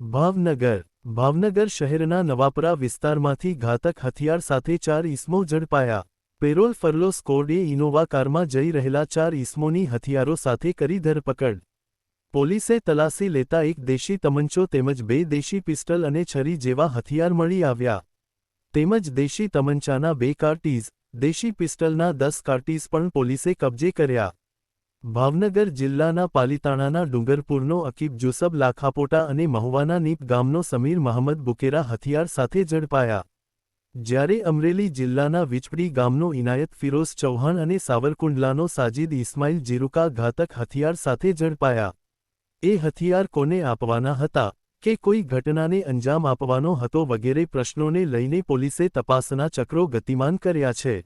ભાવનગર. ભાવનગર શહેરના નવાપરા વિસ્તારમાંથી ઘાતક હથિયાર સાથે ચાર ઇસમો ઝડપાયા. પેરોલ ફરલો સ્કોડે ઇનોવા કારમાં જઈ રહેલા ચાર ઇસમોની હથિયારો સાથે કરી ધરપકડ. પોલીસે તલાસી લેતા એક દેશી તમંચો તેમજ બે દેશી પિસ્ટલ અને છરી જેવા હથિયાર મળી આવ્યા. તેમજ દેશી તમંચાના બે કાર્ટીઝ, દેશી પિસ્ટલના દસ કાર્ટીઝ પણ પોલીસે કબજે કર્યા. ભાવનગર જિલ્લાના પાલીતાણાના ડુંગરપુરનો અકીબ જુસબ લાખાપોટા અને મહુવાના નીપ ગામનો સમીર મહમદ બુકેરા હથિયાર સાથે ઝડપાયા. જ્યારે અમરેલી જિલ્લાના વિચપડી ગામનો ઇનાયત ફિરોઝ ચૌહાણ અને સાવરકુંડલાનો સાજિદ ઇસ્માઇલ જીરુકા ઘાતક હથિયાર સાથે ઝડપાયા. એ હથિયાર કોને આપવાના હતા કે કોઈ ઘટનાને અંજામ આપવાનો હતો વગેરે પ્રશ્નોને લઈને પોલીસે તપાસના ચક્રો ગતિમાન કર્યા છે.